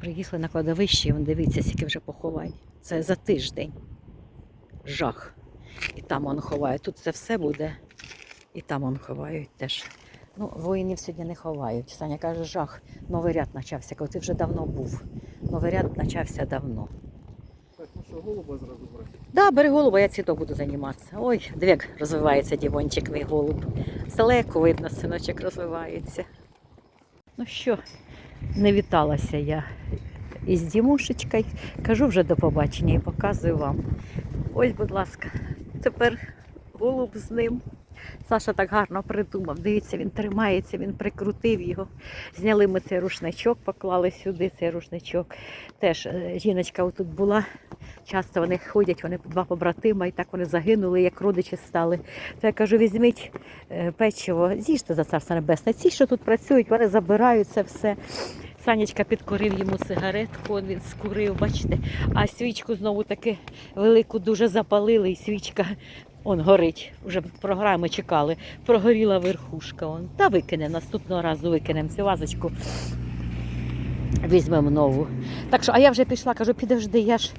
Приїхали на кладовище, і вон дивіться, скільки вже поховань. Це за тиждень. Жах. І там он ховає. Тут це все буде. І там он ховають теж. Ну, воїнів сьогодні не ховають. Саня каже, жах, новий ряд почався. Коли ти вже давно був. Новий ряд почався давно. Так, ну що, голуба зразу брати? Да, бери голуба, я цвіток буду займатися. Ой, диви, розвивається дівончик мій голуб. Здалеку видно, синочок розвивається. Ну що, не віталася я із Дімушечкою. Кажу вже до побачення і показую вам. Ось, будь ласка, тепер голуб з ним. Саша так гарно придумав. Дивіться, він тримається, він прикрутив його. Зняли ми цей рушничок, поклали сюди цей рушничок. Теж е, жіночка отут була. Часто вони ходять, вони два побратима, і так вони загинули, як родичі стали. То я кажу, візьміть е, печиво, з'їжте за царство небесне. Ці, що тут працюють, вони забирають це все. Санечка підкорив йому сигаретку, він скурив, бачите, а свічку знову таки велику дуже запалили, і свічка он горить. Вже програми чекали. Прогоріла верхушка. Он. Та викине, наступного разу викинемо цю вазочку. Візьмемо нову. Так що, а я вже пішла, кажу, підожди, я ж,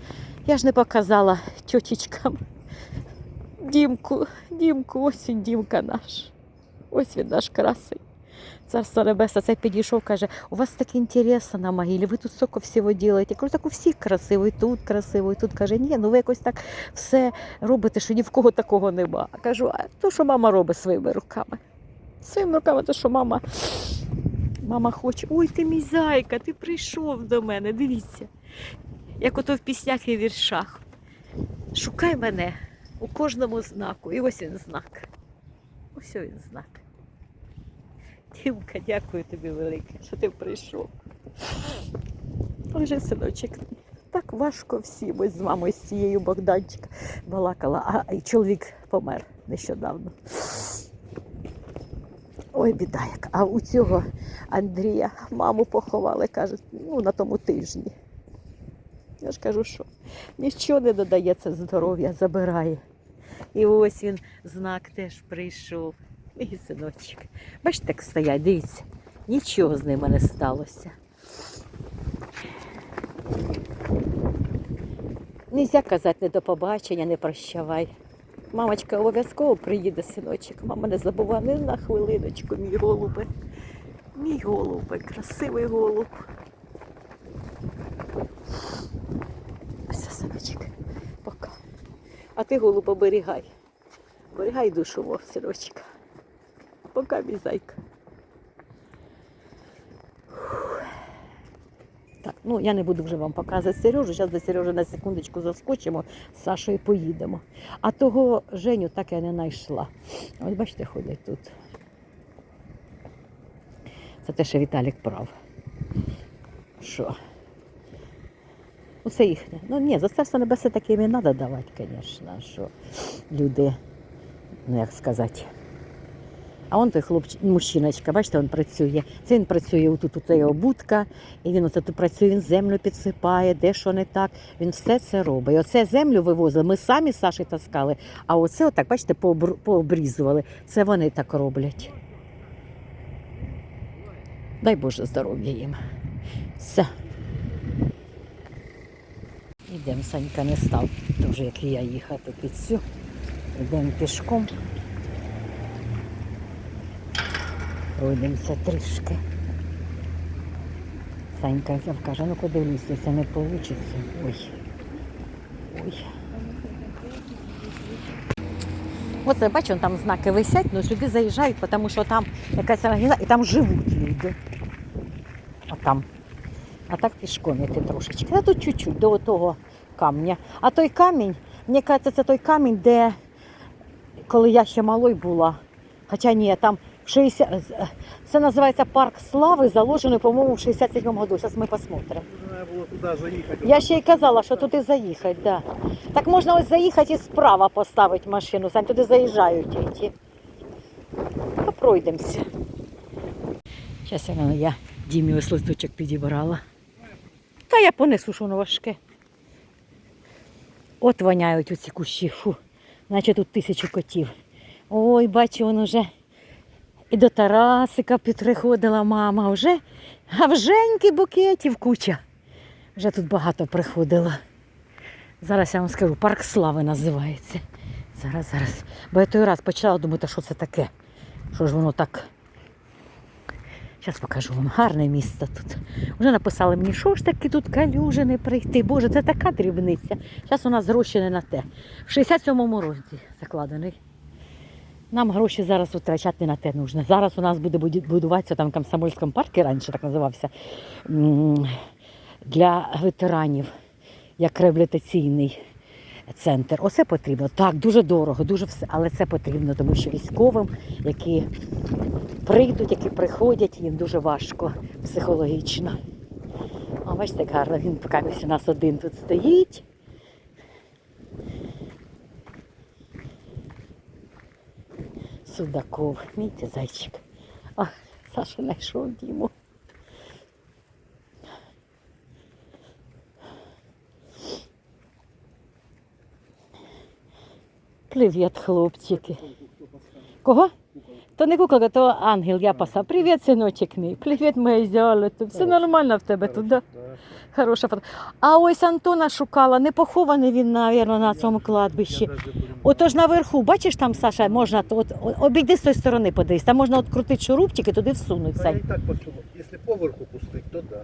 я ж не показала тьотічкам. Дімку, Дімку, ось він Дімка наш. Ось він наш красень. Царство небесне, це підійшов, каже, у вас так інтересно на могилі, ви тут столько всього робите. Я кажу, так у всіх красиво, і тут красиво, і тут каже, ні, ну ви якось так все робите, що ні в кого такого нема. Кажу, а то, що мама робить своїми руками. Своїми руками, то, що мама, мама хоче. Ой, ти мій зайка, ти прийшов до мене, дивіться. Як ото в піснях і віршах. Шукай мене у кожному знаку. І ось він знак. Ось він знак. Дімка, дякую тобі велике, що ти прийшов. Боже, синочок, так важко всім. З мамою з цією Богданчика балакала, а і чоловік помер нещодавно. Ой, біда як. А у цього Андрія маму поховали, кажуть, ну на тому тижні. Я ж кажу, що нічого не додається здоров'я, забирає. І ось він знак теж прийшов. Мій синочок. Бачите, як стоять, дивіться, нічого з ними не сталося. Нельзя казати не до побачення, не прощавай. Мамочка обов'язково приїде, синочок. Мама не забуває ні на хвилиночку, мій голубе. Мій голубе, красивий голуб. Ось, синочок, пока. А ти голуб оберігай. Оберігай душу, мов, синочка. Пока, зайка. Так, ну я не буду вже вам показувати Сережу. Зараз до Сережі на секундочку заскочимо, з Сашою поїдемо. А того Женю так я не знайшла. Ось бачите, ходять тут. Це те, що Віталік прав. Що? Оце їхнє. Ну ні, за царство небесе таке не треба давати, звісно, що люди, ну як сказати. А он той хлопчик, мужчиночка, бачите, він працює. Це він працює отут, тут його будка, і він оце тут працює, він землю підсипає, де що не так. Він все це робить. Оце землю вивозили. Ми самі Саші таскали, а оце отак, бачите, пообр- пообрізували. Це вони так роблять. Дай Боже здоров'я їм. Все. Ідемо, Санька не став, теж як і я їхати під цю. Йдемо пішком. Пройдемося трішки. Санька каже, ну подивлюся, це не вийде. Ой. Ой. Оце бачу, там знаки висять, але сюди заїжджають, тому що там якась організація, і там живуть люди. Отам. А так пішком йти трошечки. А тут чуть-чуть до того камня. А той камінь, мені кажеться, це той камінь, де коли я ще малою була. Хоча ні, там 60... Це називається парк слави, заложений, по-моєму, в 67-му году. Зараз ми заїхати. Я ще й казала, що туди заїхати, да. Так можна ось заїхати і справа поставити машину, Сань, туди заїжджають ті. Пройдемося. Зараз я, я Дімі ось листочок підібрала. Та я понесу, що воно важке. От воняють оці кущі, фу. Наче тут тисячу котів. Ой, бачу, воно вже і до Тарасика підриходила мама вже. А в Женьки букетів куча. Вже тут багато приходило. Зараз я вам скажу, парк слави називається. Зараз, зараз. Бо я той раз почала думати, що це таке. Що ж воно так. Зараз покажу вам гарне місто тут. Вже написали мені, що ж таки тут калюжі не прийти. Боже, це така дрібниця. Зараз у нас гроші не на те. В 67-му році закладений. Нам гроші зараз витрачати не на те нужно. Зараз у нас буде будуватися там в Комсомольському парку, раніше так називався, для ветеранів, як реабілітаційний центр. Оце потрібно. Так, дуже дорого, дуже все, але це потрібно, тому що військовим, які прийдуть, які приходять, їм дуже важко психологічно. А бачите, як гарно, він поки у нас один тут стоїть. Судаков, мійте зайчик. А, Саша знайшов Діму. Привіт, хлопчики. Кого? То не куколка, то ангел, я паса. Привіт, синочок мій. Привіт, моє зялето. Все нормально в тебе тут, да? Хороша фото. А ось Антона шукала, не похований він, напевно, на цьому кладбищі. Отож наверху, бачиш там, Саша, можна от, обійди з тої сторони, подивись, там можна відкрутити шурупчик і туди всунути. Та і так посуну. Якщо поверху пустить, то да.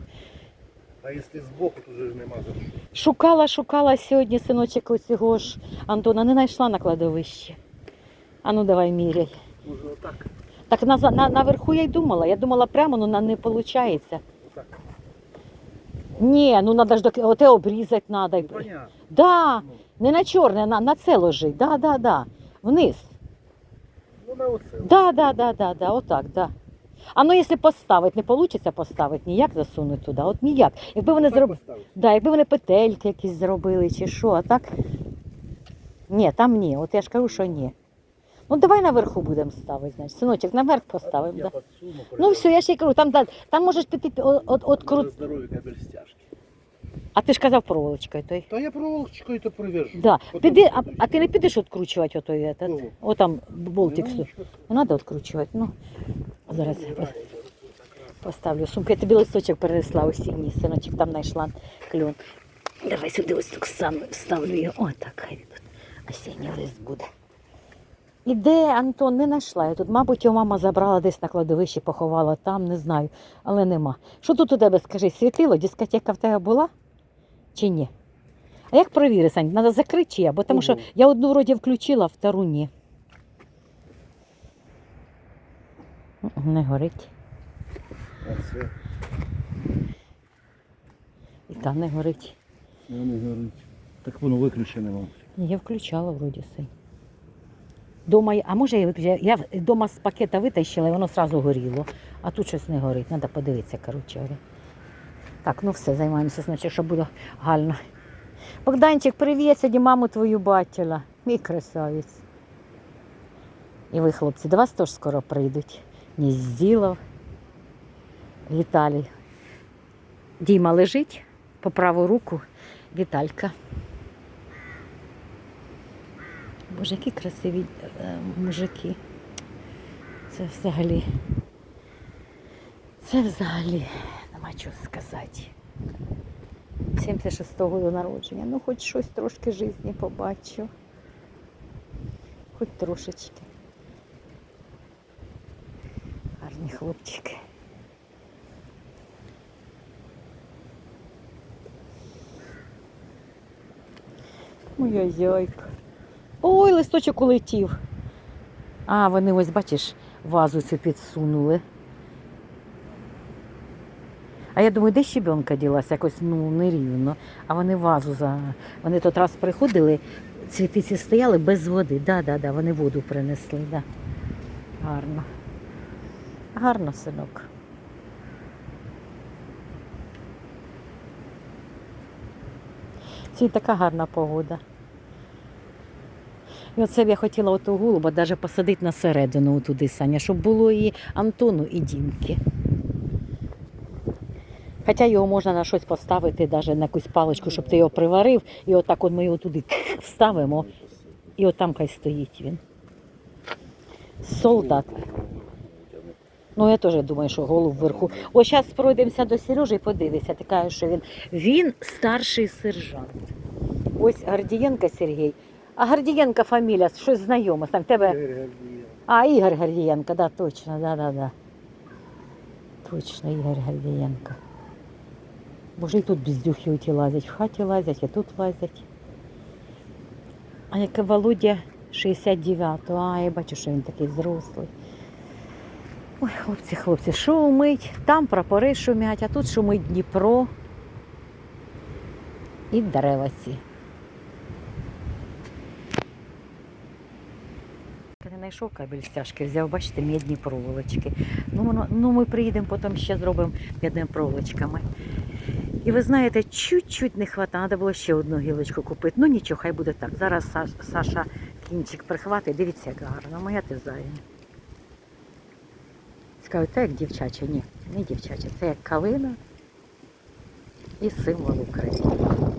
А якщо збоку, то вже нема за. Шукала, шукала сьогодні синочок ось його ж Антона, не знайшла на кладовищі. А ну давай міряй. Може отак. Так на, на, наверху я й думала. Я думала прямо, ну на не виходить. Ні, ну треба ж до оте обрізати треба. Ну, понятно. Да, Ну, не на чорне, на, на це ложить. Да, да, да. Вниз. ну на оце. Да, да, да, да, да, отак, да. А ну якщо поставити, не вийде поставити, ніяк засунути туди, от ніяк. Якби вони Так зробили, поставити. да, якби вони петельки якісь зробили чи що, а так. Ні, там ні, от я ж кажу, що ні. Ну давай наверху будемо ставити, значить. Синочок, наверх поставимо. Да. Ну все, я ще й кажу, там, да, там можеш піти от, от, от. Здоров'я кабель стяжки. А ти ж казав проволочкою той. Та я проволочкою то прив'яжу. Да. Піди, а, а ти не підеш відкручувати отой этот? Кого? О там болтик. Ну. Не треба відкручувати. Ну, зараз я поставлю сумку. Я тобі листочок перенесла осінній, синочок там знайшла кльон. Давай сюди ось так сам ставлю його. О, так, хай тут осінній лист буде. І де, Антон, не знайшла я тут. Мабуть, його мама забрала десь на кладовищі, поховала там, не знаю, але нема. Що тут у тебе, скажи, світило? Дискотека в тебе була чи ні? А як перевірити, Сань? Треба закрити чи я? Бо тому що я одну вроді включила, а втору ні. Не горить. І та не горить. Не горить. Так воно виключене вам. Я включала вроді сей. Дома, а може я? Я вдома з пакета витащила і воно одразу горіло. А тут щось не горить. Треба подивитися, коротше. Так, ну все, займаємося, значить, щоб буде гально. Богданчик, привіт, сьогодні маму твою бачила. Мій красавець. І ви, хлопці, до вас теж скоро прийдуть. Нізділов, Віталій. Діма лежить по праву руку. Віталька. Боже, які красиві е, мужики. Це взагалі. Це взагалі нема чого сказати. 76-го року народження. Ну, хоч щось трошки житті побачу. Хоч трошечки. Гарні хлопчики. Моя зяйка. Ой, листочок улетів. А, вони ось, бачиш, вазу цю підсунули. А я думаю, де щебенка ділася, якось ну, нерівно. А вони вазу за. Вони тут раз приходили, цвітиці стояли без води. Да, да, да, вони воду принесли, да. Гарно. Гарно, синок. Сьогодні така гарна погода. І оце б я хотіла оту голуба навіть посадити на середину туди, Саня, щоб було і Антону, і Дімки. Хоча його можна на щось поставити, навіть на якусь паличку, щоб ти його приварив, і отак от ми його туди вставимо, і отам хай стоїть він. Солдат. Ну, я теж думаю, що голуб вверху. Ось зараз пройдемося до Сережі і подивися. Ти кажеш, що він. Він старший сержант. Ось Гордієнко Сергій. А Гордієнко фамілія, щось знайоме. Там в тебе. А, Ігор Гордієнко, да, точно, да, да, да. Точно, Ігор Гордієнко. Боже, і тут бездюхи оті лазять. В хаті лазять, і тут лазять. А яке Володя 69-го. А, я бачу, що він такий зрослий. Ой, хлопці, хлопці, шумить. Там прапори шумять, а тут шумить Дніпро. І дерева ці. Я не знайшов кабель стяжки, взяв, бачите, мідні проволочки. Ну, воно, ну ми приїдемо, потім ще зробимо мідними проволочками. І ви знаєте, чуть-чуть не хватає, треба було ще одну гілочку купити. Ну нічого, хай буде так. Зараз Саш, Саша кінчик прихватить, дивіться, як гарно, моя ти зая. Скажуть, це як дівчача. Ні, не дівчача, це як калина і символ України.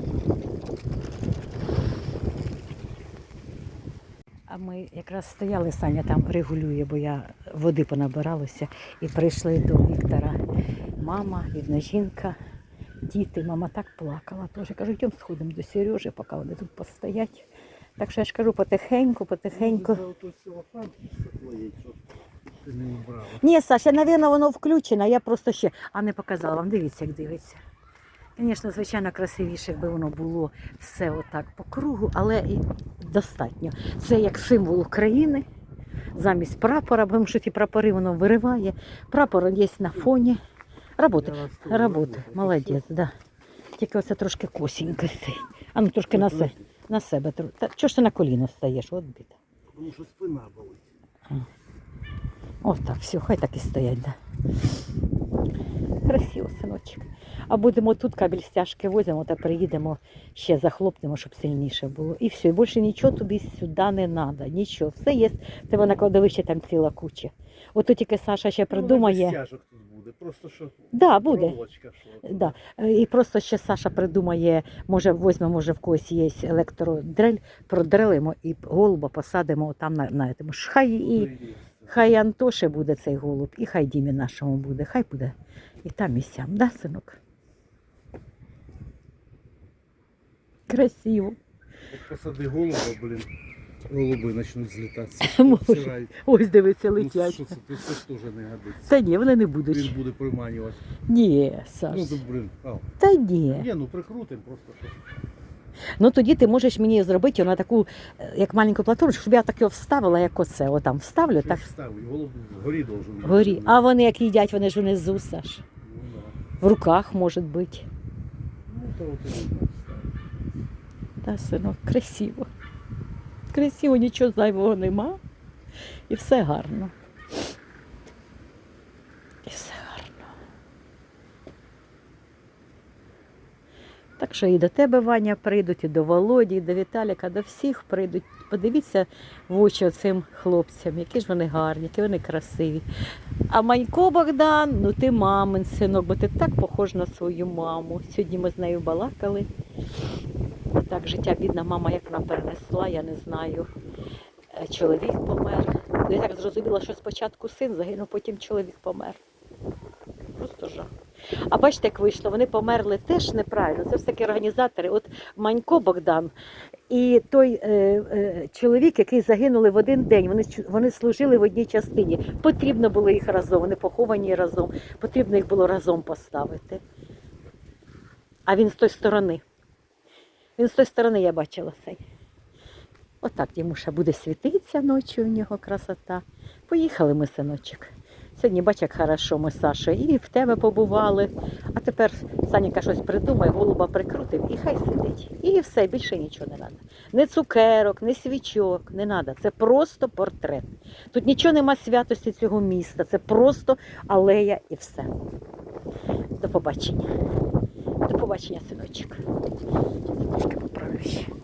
А ми якраз стояли, Саня там регулює, бо я води понабиралася. І прийшли до Віктора. Мама, рідна жінка, діти. Мама так плакала. Теж кажу, йдемо сходимо до Сережі, поки вони тут постоять. Так що я ж кажу потихеньку, потихеньку. Ні, Саша, напевно, воно включено, я просто ще. А не показала вам, дивіться, як дивиться. Звісно, звичайно, красивіше, якби воно було все отак по кругу, але і достатньо. Це як символ України. Замість прапора, бо що ті прапори воно вириває. Прапор є на фоні. Роботи, роботи. Молодець, да. Тільки оце трошки косінько стоїть. А ну трошки на, се, на себе. Та, чого ж ти на коліно стаєш? От біда. Тому що спина болить. Ось так, все, хай так і стоять, да. Красиво, синочок. А будемо тут кабель стяжки возимо та приїдемо, ще захлопнемо, щоб сильніше було. І все, і більше нічого тобі сюди не треба. Нічого. Все є. Тебе на кладовищі там ціла куча. Ото тільки Саша ще придумає. Ну, стяжок тут буде, просто що Да, буде. проволочка, що. Да. Е, І просто ще Саша придумає, може, візьмемо, може в когось є електродрель, продрелимо і голуба посадимо там на, на этому. Хай і. Хай Антоше буде цей голуб, і хай Дімі нашому буде, хай буде і там, і сям, да, синок? Красиво. Як посади голуба, блін, голуби почнуть злітатися. Може. Обсирають. Ось дивиться, Ну, летять. що це, це, це ж теж не годиться. Та ні, вони не будуть. Він буде приманювати. Ні, Саш. Ну, то, блін, а, Та ні. ні, ну прикрутимо просто. Що. Ну тоді ти можеш мені зробити на таку, е, як маленьку платформу, щоб я так його вставила, як оце. Отам вставлю, так ставить, голуб вгорі должен бути. горі. А вони як їдять, вони ж внизу, Саш. Ну, да. В руках, може бути. Ну, то от і не. Та, синок, красиво. Красиво, нічого зайвого нема. І все гарно. І все гарно. Так що і до тебе, Ваня, прийдуть, і до Володі, і до Віталіка, до всіх прийдуть. Подивіться в очі цим хлопцям, які ж вони гарні, які вони красиві. А Манько Богдан, ну ти мамин синок, бо ти так похож на свою маму. Сьогодні ми з нею балакали. Так, життя бідна мама, як вона перенесла, я не знаю. Е, Чоловік помер. Ну, Я так зрозуміла, що спочатку син загинув, потім чоловік помер. Просто жах. А бачите, як вийшло, вони померли теж неправильно. Це все-таки організатори. От Манько Богдан і той е, е, чоловік, який загинули в один день, вони, вони служили в одній частині. Потрібно було їх разом, вони поховані разом, потрібно їх було разом поставити. А він з тої сторони. Він з тої сторони я бачила цей. Отак Дімуша буде світитися ночі, у нього красота. Поїхали ми, синочок. Сьогодні бач, як хорошо ми з Сашою і в тебе побували. А тепер Саніка щось придумає, голуба прикрутив і хай сидить. І все, більше нічого не треба. Не цукерок, не свічок, не треба. Це просто портрет. Тут нічого нема святості цього міста. Це просто алея і все. До побачення. До побачення, синочок. Трошки поправлю ще.